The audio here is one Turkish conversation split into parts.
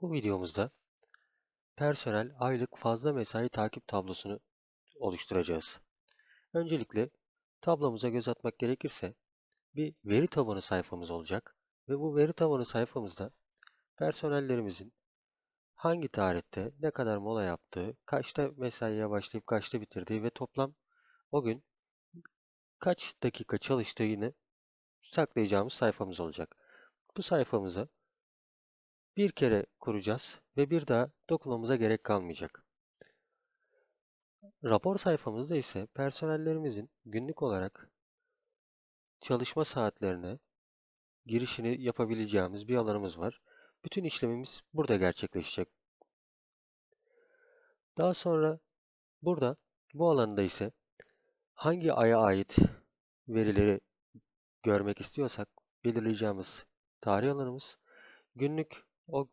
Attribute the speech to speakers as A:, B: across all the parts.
A: Bu videomuzda personel aylık fazla mesai takip tablosunu oluşturacağız. Öncelikle tablomuza göz atmak gerekirse bir veri tabanı sayfamız olacak ve bu veri tabanı sayfamızda personellerimizin hangi tarihte ne kadar mola yaptığı, kaçta mesaiye başlayıp kaçta bitirdiği ve toplam o gün kaç dakika çalıştığını saklayacağımız sayfamız olacak. Bu sayfamıza bir kere kuracağız ve bir daha dokunmamıza gerek kalmayacak. Rapor sayfamızda ise personellerimizin günlük olarak çalışma saatlerine girişini yapabileceğimiz bir alanımız var. Bütün işlemimiz burada gerçekleşecek. Daha sonra burada bu alanda ise hangi aya ait verileri görmek istiyorsak belirleyeceğimiz tarih alanımız, günlük o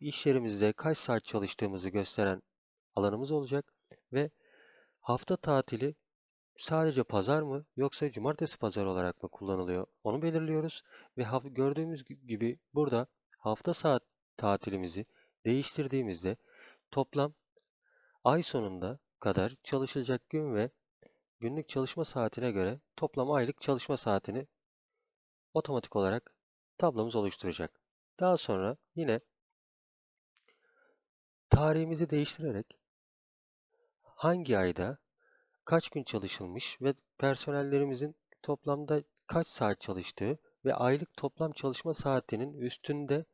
A: iş yerimizde kaç saat çalıştığımızı gösteren alanımız olacak ve hafta tatili sadece pazar mı yoksa cumartesi pazar olarak mı kullanılıyor onu belirliyoruz ve gördüğümüz gibi burada hafta saat tatilimizi değiştirdiğimizde toplam ay sonunda kadar çalışılacak gün ve günlük çalışma saatine göre toplam aylık çalışma saatini otomatik olarak tablomuz oluşturacak. Daha sonra yine tarihimizi değiştirerek hangi ayda kaç gün çalışılmış ve personellerimizin toplamda kaç saat çalıştığı ve aylık toplam çalışma saatinin üstünde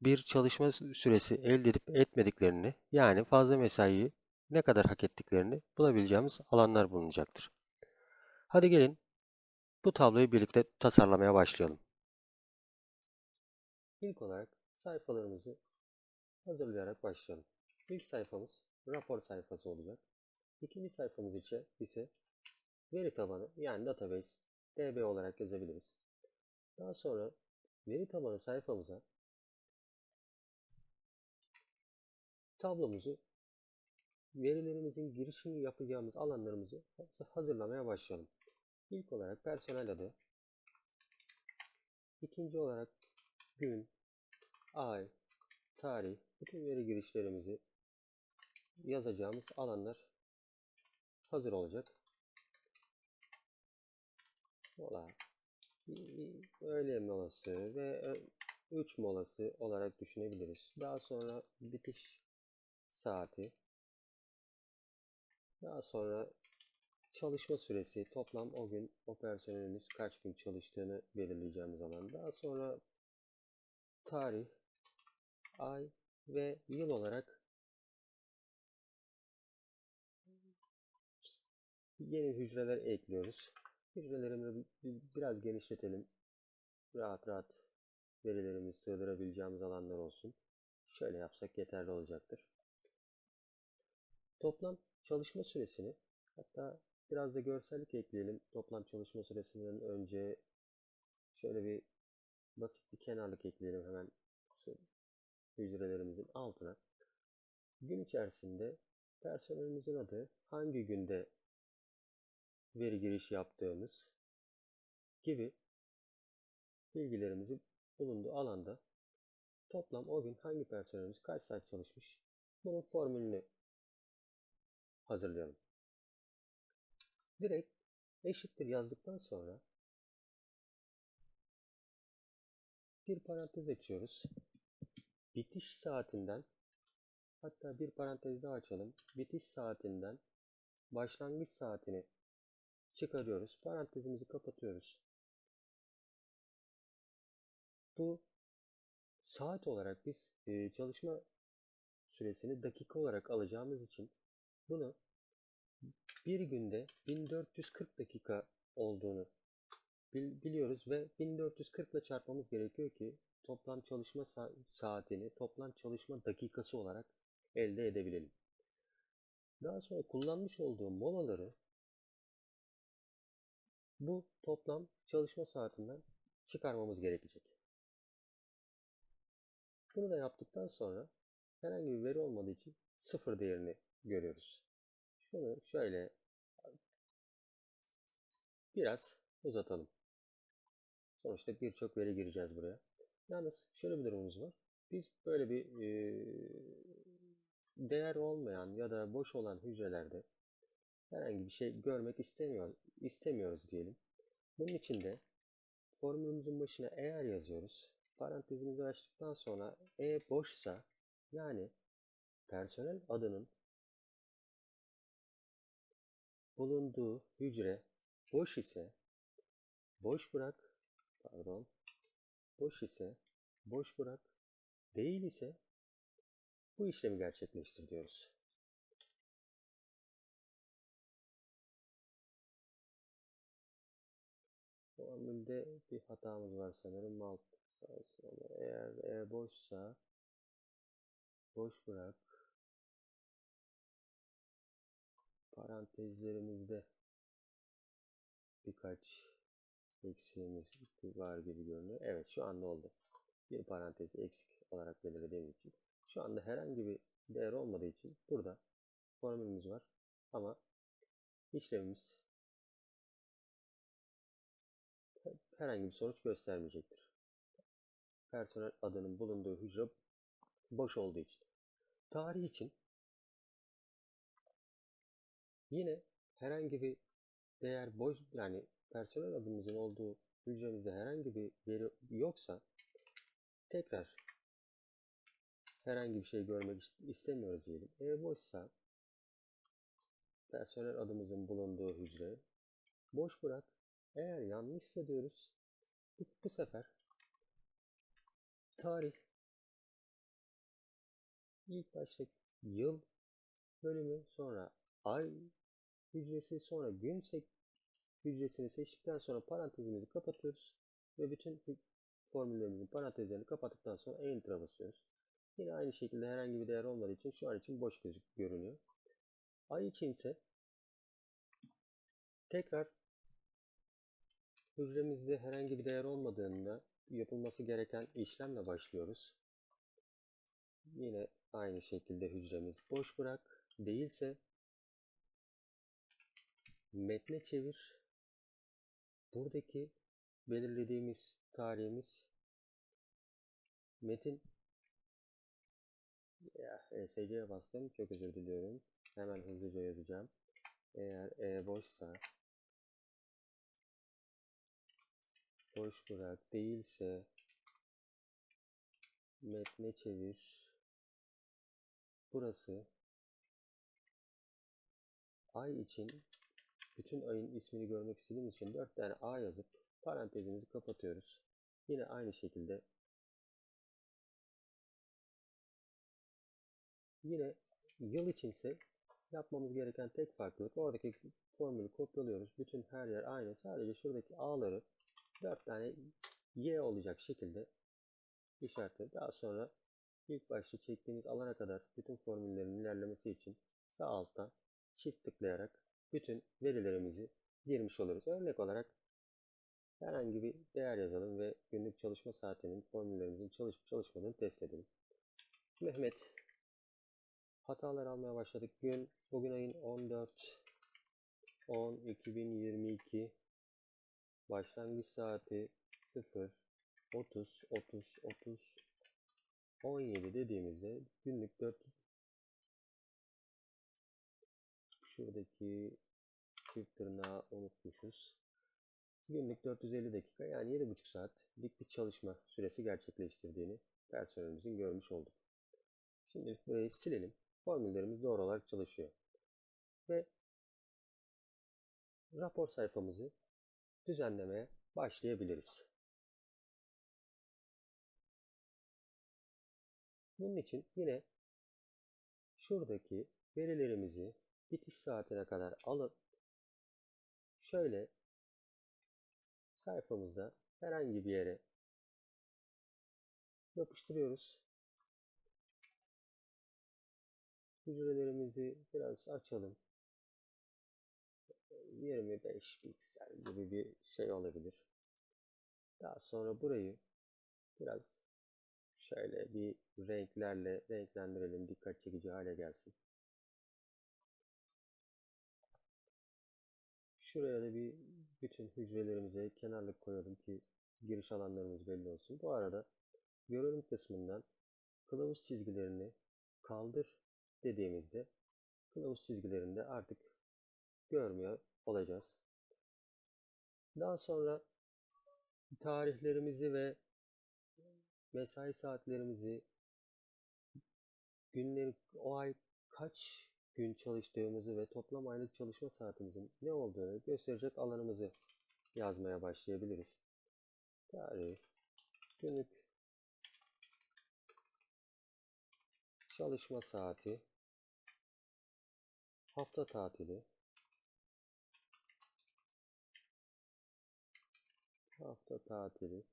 A: bir çalışma süresi elde edip etmediklerini yani fazla mesaiyi ne kadar hak ettiklerini bulabileceğimiz alanlar bulunacaktır. Hadi gelin bu tabloyu birlikte tasarlamaya başlayalım. İlk olarak sayfalarımızı hazırlayarak başlayalım. İlk sayfamız rapor sayfası olacak. İkinci sayfamız ise, ise veri tabanı yani database DB olarak yazabiliriz. Daha sonra veri tabanı sayfamıza tablomuzu verilerimizin girişini yapacağımız alanlarımızı hazırlamaya başlayalım. İlk olarak personel adı, ikinci olarak gün, ay, tarih, bütün veri girişlerimizi yazacağımız alanlar hazır olacak. Mola, öğle molası ve 3 molası olarak düşünebiliriz. Daha sonra bitiş saati. Daha sonra çalışma süresi toplam o gün o kaç gün çalıştığını belirleyeceğimiz zaman. Daha sonra tarih, ay ve yıl olarak yeni hücreler ekliyoruz. Hücrelerimizi biraz genişletelim. Rahat rahat verilerimizi sığdırabileceğimiz alanlar olsun. Şöyle yapsak yeterli olacaktır. Toplam çalışma süresini hatta biraz da görsellik ekleyelim. Toplam çalışma süresinden önce şöyle bir basit bir kenarlık ekleyelim hemen hücrelerimizin altına. Gün içerisinde personelimizin adı, hangi günde veri giriş yaptığımız gibi bilgilerimizi bulunduğu alanda toplam o gün hangi personelimiz kaç saat çalışmış bunun formülünü hazırlayalım. Direkt eşittir yazdıktan sonra bir parantez açıyoruz. Bitiş saatinden hatta bir parantez daha açalım. Bitiş saatinden başlangıç saatini çıkarıyoruz. Parantezimizi kapatıyoruz. Bu saat olarak biz e, çalışma süresini dakika olarak alacağımız için bunu bir günde 1440 dakika olduğunu biliyoruz ve 1440 ile çarpmamız gerekiyor ki toplam çalışma saatini toplam çalışma dakikası olarak elde edebilelim. Daha sonra kullanmış olduğum molaları bu toplam çalışma saatinden çıkarmamız gerekecek. Bunu da yaptıktan sonra herhangi bir veri olmadığı için sıfır değerini görüyoruz. Şunu şöyle biraz uzatalım. Sonuçta birçok veri gireceğiz buraya. Yalnız şöyle bir durumumuz var. Biz böyle bir e, değer olmayan ya da boş olan hücrelerde herhangi bir şey görmek istemiyor, istemiyoruz diyelim. Bunun için de formülümüzün başına eğer yazıyoruz. Parantezimizi açtıktan sonra e boşsa yani personel adının bulunduğu hücre boş ise boş bırak pardon boş ise boş bırak değil ise bu işlemi gerçekleştir diyoruz. Formülde bir hatamız var sanırım. Alt sayısı eğer e boşsa boş bırak parantezlerimizde birkaç eksiğimiz var gibi görünüyor. Evet şu anda oldu. Bir parantez eksik olarak belirlediğim için. Şu anda herhangi bir değer olmadığı için burada formülümüz var. Ama işlemimiz herhangi bir sonuç göstermeyecektir. Personel adının bulunduğu hücre boş olduğu için. Tarih için yine herhangi bir değer boş yani personel adımızın olduğu hücremizde herhangi bir veri yoksa tekrar herhangi bir şey görmek istemiyoruz diyelim. E boşsa personel adımızın bulunduğu hücre boş bırak. Eğer yanlışsa diyoruz bu, bu sefer tarih ilk başta yıl bölümü sonra ay hücresi sonra gün hücresini seçtikten sonra parantezimizi kapatıyoruz ve bütün formüllerimizin parantezlerini kapattıktan sonra Enter'a basıyoruz. Yine aynı şekilde herhangi bir değer olmadığı için şu an için boş gözük görünüyor. Ay için ise tekrar hücremizde herhangi bir değer olmadığında yapılması gereken işlemle başlıyoruz. Yine aynı şekilde hücremiz boş bırak. Değilse metne çevir. Buradaki belirlediğimiz tarihimiz metin ya ESC'ye bastım. Çok özür diliyorum. Hemen hızlıca yazacağım. Eğer E boşsa boş bırak değilse metne çevir. Burası ay için bütün ayın ismini görmek istediğimiz için 4 tane A yazıp parantezimizi kapatıyoruz. Yine aynı şekilde yine yıl içinse yapmamız gereken tek farklılık oradaki formülü kopyalıyoruz. Bütün her yer aynı. Sadece şuradaki A'ları 4 tane Y olacak şekilde işaretledik. Daha sonra ilk başta çektiğimiz alana kadar bütün formüllerin ilerlemesi için sağ alttan çift tıklayarak bütün verilerimizi girmiş oluruz. Örnek olarak herhangi bir değer yazalım ve günlük çalışma saatinin formüllerimizin çalışıp çalışmadığını test edelim. Mehmet hatalar almaya başladık. Gün bugün ayın 14 10 2022 başlangıç saati 0 30 30 30 17 dediğimizde günlük 4 şuradaki çift tırnağı unutmuşuz. Günlük 450 dakika yani 7,5 saatlik bir çalışma süresi gerçekleştirdiğini personelimizin görmüş olduk. Şimdi burayı silelim. Formüllerimiz doğru olarak çalışıyor. Ve rapor sayfamızı düzenlemeye başlayabiliriz. Bunun için yine şuradaki verilerimizi bitiş saatine kadar alıp şöyle sayfamızda herhangi bir yere yapıştırıyoruz. Hücrelerimizi biraz açalım. 25 piksel gibi bir şey olabilir. Daha sonra burayı biraz şöyle bir renklerle renklendirelim. Dikkat çekici hale gelsin. Şuraya da bir bütün hücrelerimize kenarlık koyalım ki giriş alanlarımız belli olsun. Bu arada görünüm kısmından kılavuz çizgilerini kaldır dediğimizde kılavuz çizgilerinde artık görmüyor olacağız. Daha sonra tarihlerimizi ve mesai saatlerimizi günleri o ay kaç gün çalıştığımızı ve toplam aylık çalışma saatimizin ne olduğunu gösterecek alanımızı yazmaya başlayabiliriz. Tarih, günlük çalışma saati, hafta tatili, hafta tatili,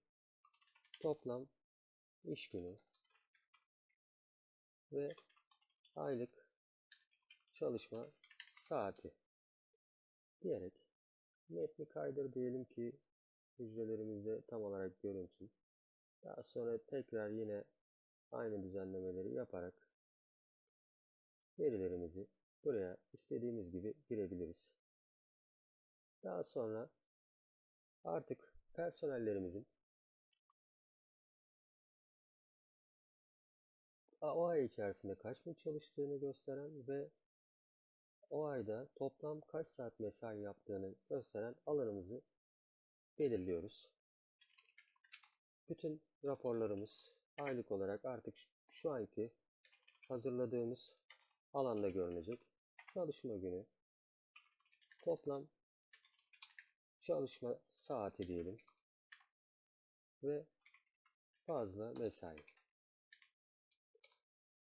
A: toplam iş günü ve aylık çalışma saati diyerek metni kaydır diyelim ki hücrelerimizde tam olarak görünsün. Daha sonra tekrar yine aynı düzenlemeleri yaparak verilerimizi buraya istediğimiz gibi girebiliriz. Daha sonra artık personellerimizin o içerisinde kaç gün çalıştığını gösteren ve o ayda toplam kaç saat mesai yaptığını gösteren alanımızı belirliyoruz. Bütün raporlarımız aylık olarak artık şu anki hazırladığımız alanda görünecek. Çalışma günü, toplam çalışma saati diyelim ve fazla mesai.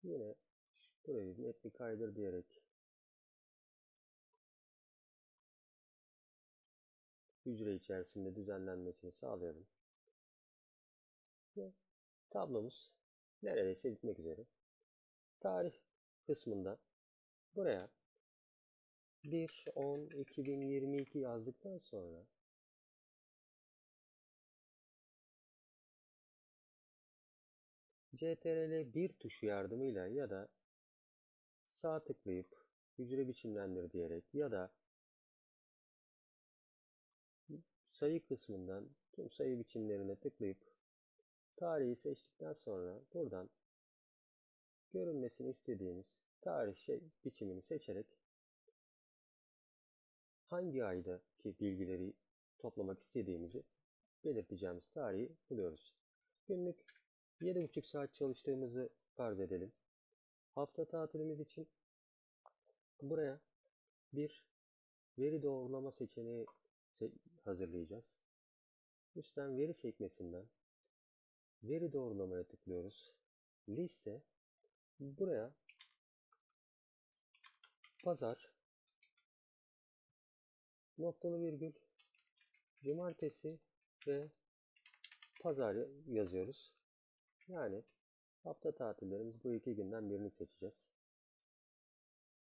A: Yine burayı metni kaydır diyerek hücre içerisinde düzenlenmesini sağlayalım. Ve tablomuz neredeyse bitmek üzere. Tarih kısmında buraya 1.10.2022 yazdıktan sonra CTRL 1 tuşu yardımıyla ya da sağ tıklayıp hücre biçimlendir diyerek ya da sayı kısmından tüm sayı biçimlerine tıklayıp tarihi seçtikten sonra buradan görünmesini istediğimiz tarih şey biçimini seçerek hangi aydaki bilgileri toplamak istediğimizi belirteceğimiz tarihi buluyoruz. Günlük 7,5 saat çalıştığımızı farz edelim. Hafta tatilimiz için buraya bir veri doğrulama seçeneği hazırlayacağız. Üstten veri sekmesinden veri doğrulamaya tıklıyoruz. Liste buraya pazar noktalı virgül cumartesi ve pazar yazıyoruz. Yani hafta tatillerimiz bu iki günden birini seçeceğiz.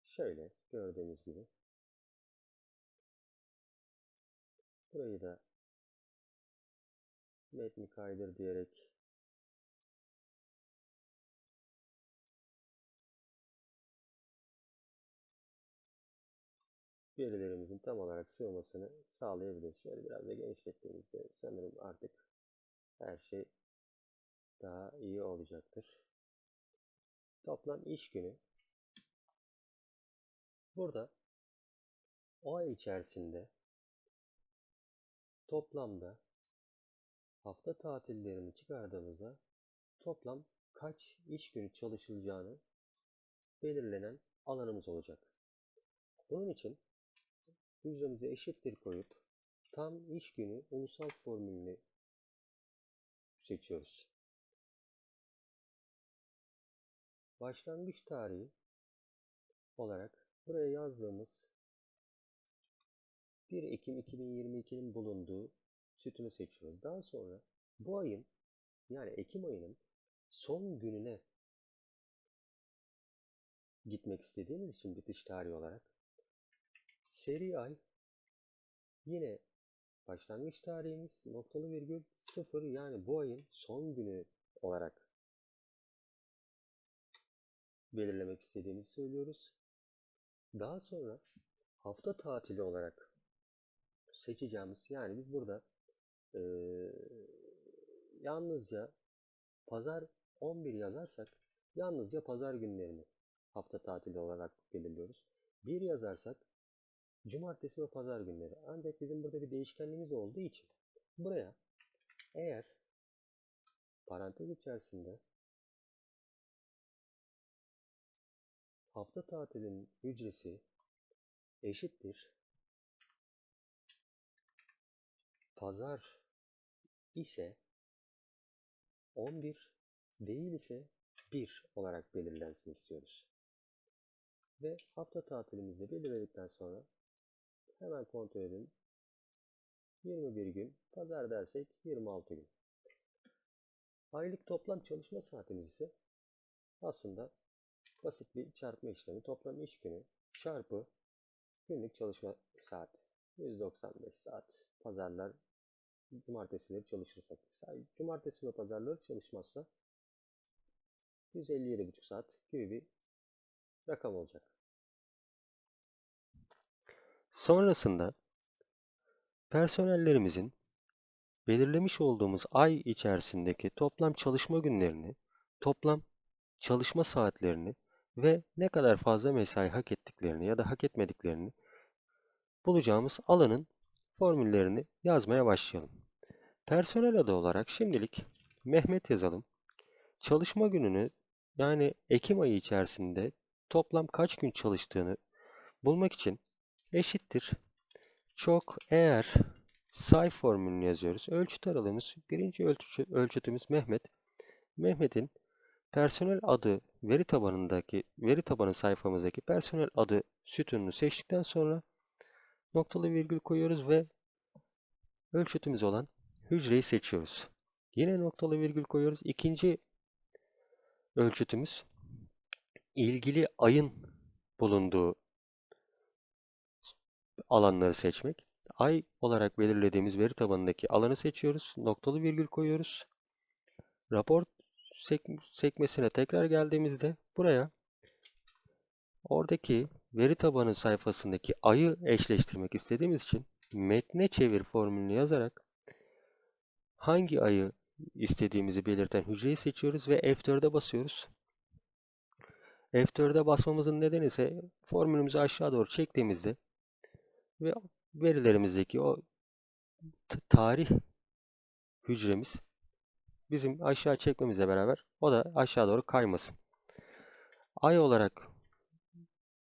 A: Şöyle gördüğünüz gibi. Burayı da metni kaydır diyerek verilerimizin tam olarak sığmasını sağlayabiliriz. Şöyle biraz da genişlettiğimizde sanırım artık her şey daha iyi olacaktır. Toplam iş günü burada o ay içerisinde toplamda hafta tatillerini çıkardığımızda toplam kaç iş günü çalışılacağını belirlenen alanımız olacak. Bunun için hücremize eşittir koyup tam iş günü ulusal formülünü seçiyoruz. Başlangıç tarihi olarak buraya yazdığımız 1 Ekim 2022'nin bulunduğu sütunu seçiyoruz. Daha sonra bu ayın yani Ekim ayının son gününe gitmek istediğimiz için bitiş tarihi olarak seri ay yine başlangıç tarihimiz noktalı virgül 0 yani bu ayın son günü olarak belirlemek istediğimizi söylüyoruz. Daha sonra hafta tatili olarak seçeceğimiz yani biz burada e, yalnızca pazar 11 yazarsak yalnızca pazar günlerini hafta tatili olarak belirliyoruz. 1 yazarsak cumartesi ve pazar günleri. Ancak bizim burada bir değişkenliğimiz olduğu için buraya eğer parantez içerisinde hafta tatilinin hücresi eşittir pazar ise 11 değil ise 1 olarak belirlensin istiyoruz. Ve hafta tatilimizi belirledikten sonra hemen kontrol edelim. 21 gün, pazar dersek 26 gün. Aylık toplam çalışma saatimiz ise aslında basit bir çarpma işlemi. Toplam iş günü çarpı günlük çalışma saati. 195 saat. Pazarlar cumartesileri çalışırsak. Cumartesi ve pazarları çalışmazsa 157,5 saat gibi bir rakam olacak. Sonrasında personellerimizin belirlemiş olduğumuz ay içerisindeki toplam çalışma günlerini, toplam çalışma saatlerini ve ne kadar fazla mesai hak ettiklerini ya da hak etmediklerini bulacağımız alanın formüllerini yazmaya başlayalım. Personel adı olarak şimdilik Mehmet yazalım. Çalışma gününü yani Ekim ayı içerisinde toplam kaç gün çalıştığını bulmak için eşittir. Çok eğer say formülünü yazıyoruz. Ölçüt aralığımız birinci ölçü, ölçütümüz Mehmet. Mehmet'in personel adı veri tabanındaki veri tabanı sayfamızdaki personel adı sütununu seçtikten sonra noktalı virgül koyuyoruz ve ölçütümüz olan hücreyi seçiyoruz. Yine noktalı virgül koyuyoruz. İkinci ölçütümüz ilgili ayın bulunduğu alanları seçmek. Ay olarak belirlediğimiz veri tabanındaki alanı seçiyoruz. Noktalı virgül koyuyoruz. Rapor sek sekmesine tekrar geldiğimizde buraya oradaki veri tabanı sayfasındaki ayı eşleştirmek istediğimiz için metne çevir formülünü yazarak hangi ayı istediğimizi belirten hücreyi seçiyoruz ve F4'e basıyoruz. F4'e basmamızın nedeni ise formülümüzü aşağı doğru çektiğimizde ve verilerimizdeki o tarih hücremiz bizim aşağı çekmemizle beraber o da aşağı doğru kaymasın. Ay olarak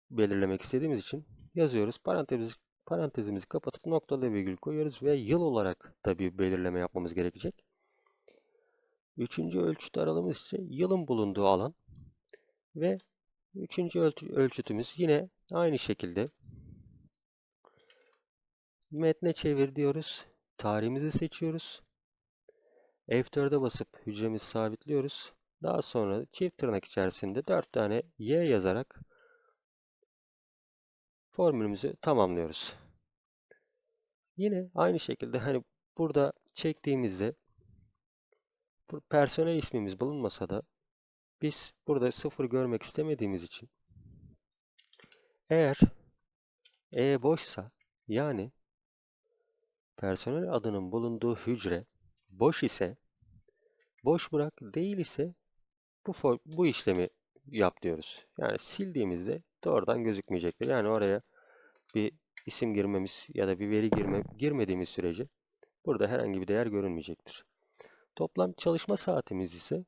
A: belirlemek istediğimiz için yazıyoruz. Parantezimizi, parantezimizi kapatıp noktalı virgül koyuyoruz ve yıl olarak da bir belirleme yapmamız gerekecek. Üçüncü ölçüt aralığımız ise yılın bulunduğu alan ve üçüncü ölçütümüz yine aynı şekilde metne çevir diyoruz. Tarihimizi seçiyoruz. F4'e basıp hücremizi sabitliyoruz. Daha sonra çift tırnak içerisinde 4 tane Y yazarak formülümüzü tamamlıyoruz. Yine aynı şekilde hani burada çektiğimizde personel ismimiz bulunmasa da biz burada sıfır görmek istemediğimiz için eğer E boşsa yani personel adının bulunduğu hücre boş ise boş bırak değil ise bu, bu işlemi yap diyoruz. Yani sildiğimizde doğrudan gözükmeyecektir. Yani oraya bir isim girmemiz ya da bir veri girme, girmediğimiz sürece burada herhangi bir değer görünmeyecektir. Toplam çalışma saatimiz ise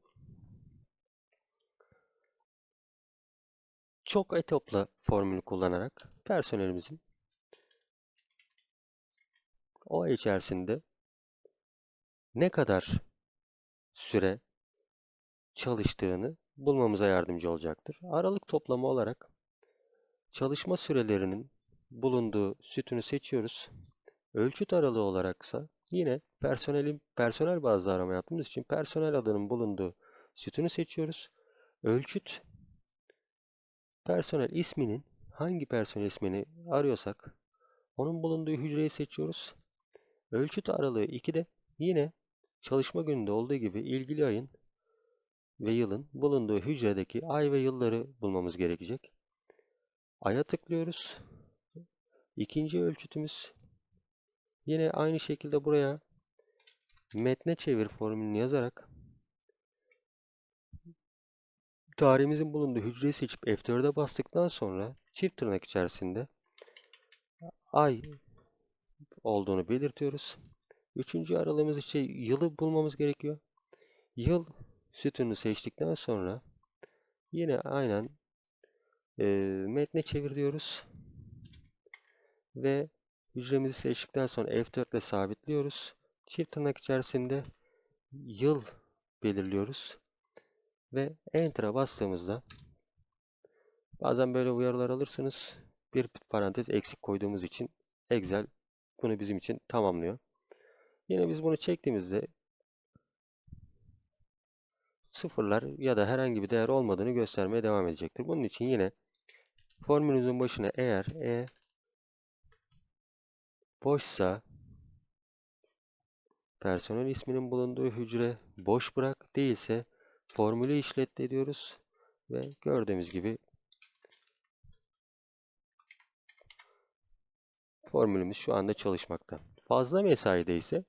A: çok etopla formülü kullanarak personelimizin o içerisinde ne kadar süre çalıştığını bulmamıza yardımcı olacaktır. Aralık toplamı olarak çalışma sürelerinin bulunduğu sütunu seçiyoruz. Ölçüt aralığı olaraksa yine personelin personel bazlı arama yaptığımız için personel adının bulunduğu sütunu seçiyoruz. Ölçüt personel isminin hangi personel ismini arıyorsak onun bulunduğu hücreyi seçiyoruz. Ölçüt aralığı 2'de yine çalışma gününde olduğu gibi ilgili ayın ve yılın bulunduğu hücredeki ay ve yılları bulmamız gerekecek. Ay'a tıklıyoruz. İkinci ölçütümüz yine aynı şekilde buraya metne çevir formülünü yazarak tarihimizin bulunduğu hücreyi seçip F4'e bastıktan sonra çift tırnak içerisinde ay olduğunu belirtiyoruz. Üçüncü aralığımız için yılı bulmamız gerekiyor. Yıl sütununu seçtikten sonra yine aynen e, metne çevir diyoruz. Ve hücremizi seçtikten sonra F4 ile sabitliyoruz. Çift tırnak içerisinde yıl belirliyoruz. Ve Enter'a bastığımızda bazen böyle uyarılar alırsınız. Bir parantez eksik koyduğumuz için Excel bunu bizim için tamamlıyor. Yine biz bunu çektiğimizde sıfırlar ya da herhangi bir değer olmadığını göstermeye devam edecektir. Bunun için yine formülümüzün başına eğer e boşsa personel isminin bulunduğu hücre boş bırak değilse formülü işlet ediyoruz ve gördüğümüz gibi formülümüz şu anda çalışmakta. Fazla mesaide ise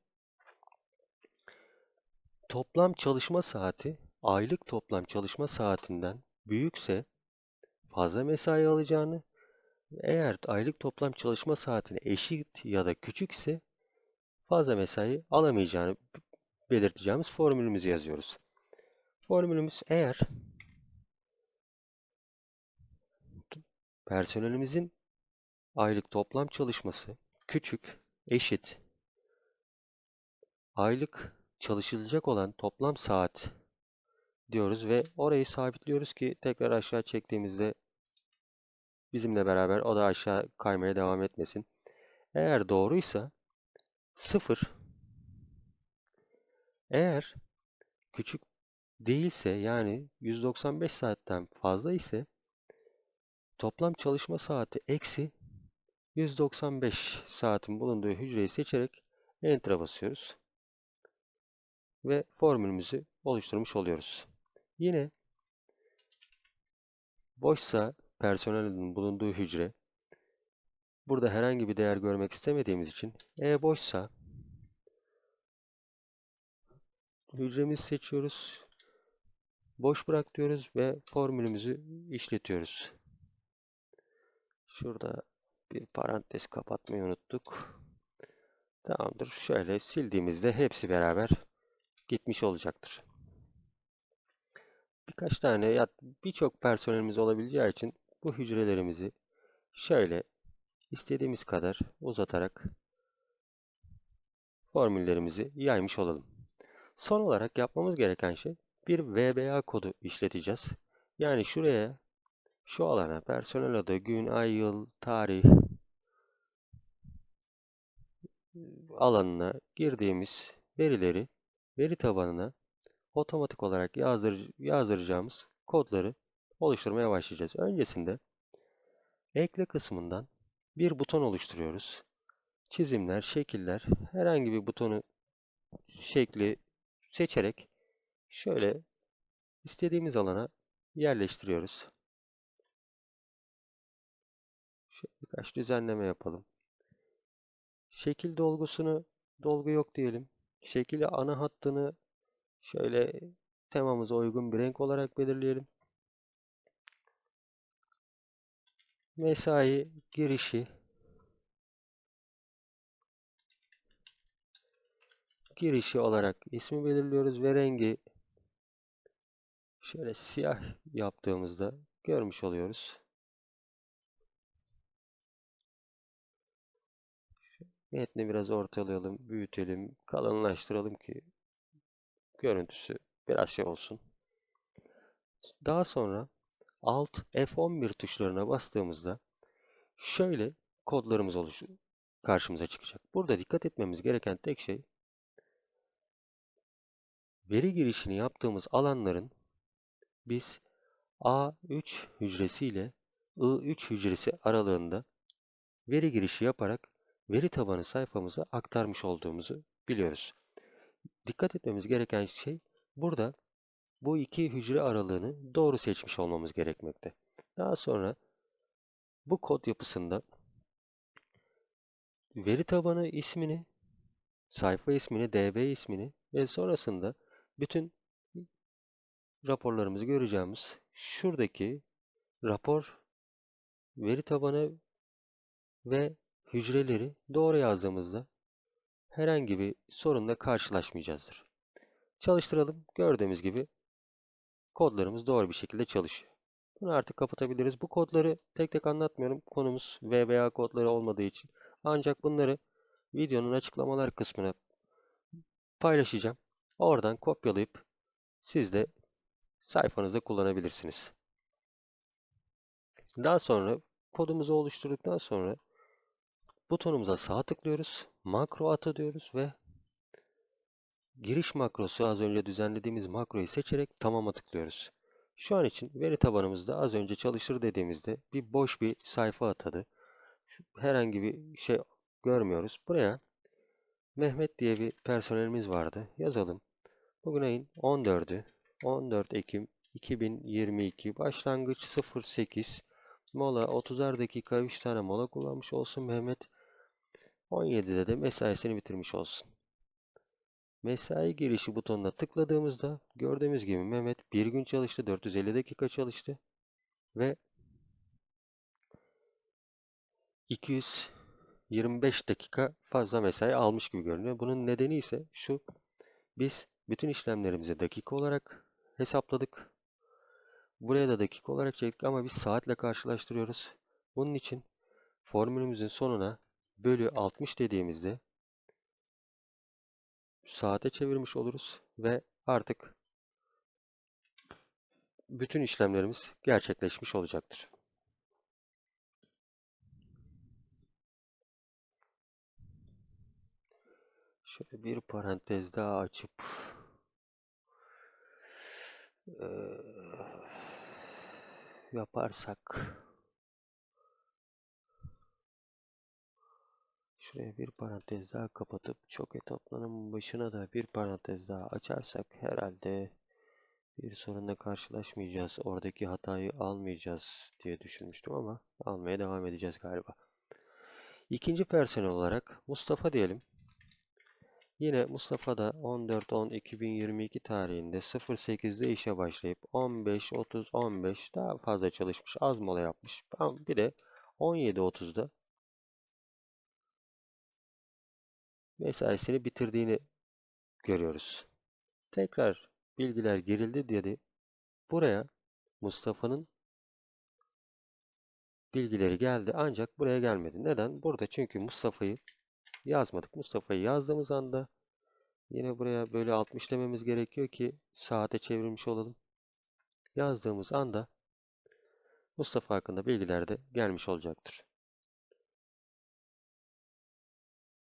A: toplam çalışma saati aylık toplam çalışma saatinden büyükse fazla mesai alacağını, eğer aylık toplam çalışma saatine eşit ya da küçükse fazla mesai alamayacağını belirteceğimiz formülümüzü yazıyoruz. Formülümüz eğer personelimizin aylık toplam çalışması küçük, eşit, aylık çalışılacak olan toplam saat diyoruz ve orayı sabitliyoruz ki tekrar aşağı çektiğimizde bizimle beraber o da aşağı kaymaya devam etmesin. Eğer doğruysa 0 eğer küçük değilse yani 195 saatten fazla ise toplam çalışma saati eksi 195 saatin bulunduğu hücreyi seçerek Enter'a basıyoruz. Ve formülümüzü oluşturmuş oluyoruz. Yine boşsa personelin bulunduğu hücre burada herhangi bir değer görmek istemediğimiz için E boşsa hücremizi seçiyoruz. Boş bırak diyoruz ve formülümüzü işletiyoruz. Şurada bir parantez kapatmayı unuttuk. Tamamdır. Şöyle sildiğimizde hepsi beraber gitmiş olacaktır. Birkaç tane ya birçok personelimiz olabileceği için bu hücrelerimizi şöyle istediğimiz kadar uzatarak formüllerimizi yaymış olalım. Son olarak yapmamız gereken şey bir VBA kodu işleteceğiz. Yani şuraya şu alana personel adı, gün, ay, yıl, tarih alanına girdiğimiz verileri veri tabanına otomatik olarak yazdır, yazdıracağımız kodları oluşturmaya başlayacağız. Öncesinde ekle kısmından bir buton oluşturuyoruz. Çizimler, şekiller, herhangi bir butonu şekli seçerek şöyle istediğimiz alana yerleştiriyoruz. Şöyle birkaç düzenleme yapalım. Şekil dolgusunu dolgu yok diyelim. Şekil ana hattını şöyle temamıza uygun bir renk olarak belirleyelim. Mesai girişi girişi olarak ismi belirliyoruz ve rengi şöyle siyah yaptığımızda görmüş oluyoruz. Metni biraz ortalayalım, büyütelim, kalınlaştıralım ki görüntüsü biraz şey olsun. Daha sonra Alt F11 tuşlarına bastığımızda şöyle kodlarımız oluşur, karşımıza çıkacak. Burada dikkat etmemiz gereken tek şey veri girişini yaptığımız alanların biz A3 hücresi ile I3 hücresi aralığında veri girişi yaparak veri tabanı sayfamıza aktarmış olduğumuzu biliyoruz. Dikkat etmemiz gereken şey burada bu iki hücre aralığını doğru seçmiş olmamız gerekmekte. Daha sonra bu kod yapısında veri tabanı ismini, sayfa ismini, DB ismini ve sonrasında bütün raporlarımızı göreceğimiz şuradaki rapor veri tabanı ve hücreleri doğru yazdığımızda herhangi bir sorunla karşılaşmayacağızdır. Çalıştıralım. Gördüğümüz gibi kodlarımız doğru bir şekilde çalışıyor. Bunu artık kapatabiliriz. Bu kodları tek tek anlatmıyorum. Konumuz VBA kodları olmadığı için. Ancak bunları videonun açıklamalar kısmına paylaşacağım. Oradan kopyalayıp siz de sayfanızda kullanabilirsiniz. Daha sonra kodumuzu oluşturduktan sonra butonumuza sağ tıklıyoruz. Makro atı diyoruz ve giriş makrosu az önce düzenlediğimiz makroyu seçerek tamama tıklıyoruz. Şu an için veri tabanımızda az önce çalıştır dediğimizde bir boş bir sayfa atadı. Herhangi bir şey görmüyoruz. Buraya Mehmet diye bir personelimiz vardı. Yazalım. Bugün ayın 14'ü. 14 Ekim 2022. Başlangıç 08. Mola 30'ar dakika 3 tane mola kullanmış olsun Mehmet. 17'de de mesaisini bitirmiş olsun. Mesai girişi butonuna tıkladığımızda gördüğümüz gibi Mehmet bir gün çalıştı, 450 dakika çalıştı ve 225 dakika fazla mesai almış gibi görünüyor. Bunun nedeni ise şu, biz bütün işlemlerimizi dakika olarak hesapladık. Buraya da dakika olarak çektik ama biz saatle karşılaştırıyoruz. Bunun için formülümüzün sonuna bölü 60 dediğimizde saate çevirmiş oluruz ve artık bütün işlemlerimiz gerçekleşmiş olacaktır. Şöyle bir parantez daha açıp yaparsak Şuraya bir parantez daha kapatıp çok etaplarının başına da bir parantez daha açarsak herhalde bir sorunla karşılaşmayacağız. Oradaki hatayı almayacağız diye düşünmüştüm ama almaya devam edeceğiz galiba. İkinci personel olarak Mustafa diyelim. Yine Mustafa da 14-10-2022 tarihinde 08'de işe başlayıp 15-30-15 daha fazla çalışmış, az mola yapmış. Bir de 17-30'da mesaisini bitirdiğini görüyoruz. Tekrar bilgiler girildi dedi. Buraya Mustafa'nın bilgileri geldi ancak buraya gelmedi. Neden? Burada çünkü Mustafa'yı yazmadık. Mustafa'yı yazdığımız anda yine buraya böyle 60 dememiz gerekiyor ki saate çevirmiş olalım. Yazdığımız anda Mustafa hakkında bilgiler de gelmiş olacaktır.